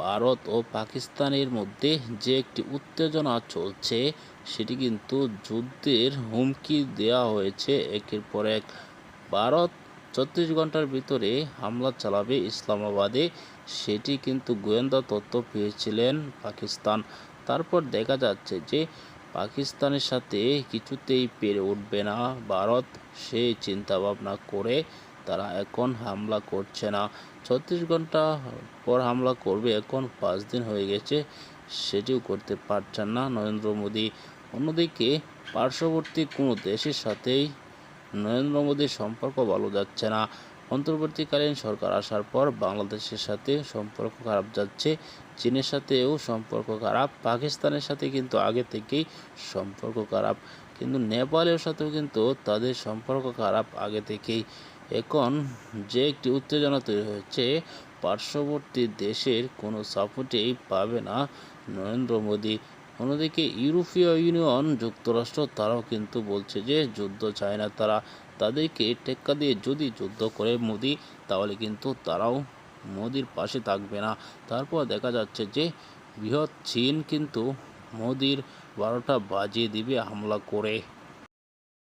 ভারত ও পাকিস্তানের মধ্যে যে একটি উত্তেজনা চলছে, সেটি কিন্তু যুদ্ধের হুমকি দেওয়া হয়েছে। একের পর এক ভারত ছত্রিশ ঘণ্টার ভিতরে হামলা চালাবে ইসলামাবাদে। সেটি কিন্তু গোয়েন্দা তথ্য পেয়েছিলেন পাকিস্তান। তারপর দেখা যাচ্ছে যে পাকিস্তানের সাথে কিছুতেই পেরে উঠবে না ভারত। সেই চিন্তাভাবনা করে তারা এখন হামলা করছে না। ছত্রিশ ঘণ্টা পর হামলা করবে, এখন পাঁচ দিন হয়ে গেছে, সেটিও করতে পারছেন না নরেন্দ্র মোদী। অন্যদিকে পার্শ্ববর্তী কোনো দেশের সাথেই নরেন্দ্র মোদীর সম্পর্ক ভালো যাচ্ছে না। অন্তর্বর্তীকালীন সরকার আসার পর বাংলাদেশের সাথে সম্পর্ক খারাপ যাচ্ছে, চীনের সাথেও সম্পর্ক খারাপ, পাকিস্তানের সাথে কিন্তু আগে থেকেই সম্পর্ক খারাপ। কিন্তু নেপালের সাথেও কিন্তু তাদের সম্পর্ক খারাপ আগে থেকেই। এখন যে একটি উত্তেজনা তৈরি হয়েছে, পার্শ্ববর্তী দেশের কোনো সাপোর্টেই পাবে না নরেন্দ্র মোদী। অন্যদিকে ইউরোপীয় ইউনিয়ন, যুক্তরাষ্ট্র, তারাও কিন্তু বলছে যে যুদ্ধ চায় না তারা। তাদেরকে টেক্কা দিয়ে যদি যুদ্ধ করে মোদি, তাহলে কিন্তু তারাও মোদির পাশে থাকবে না। তারপর দেখা যাচ্ছে যে বৃহৎ চীন কিন্তু মোদির বারোটা বাজিয়ে দিবে হামলা করে।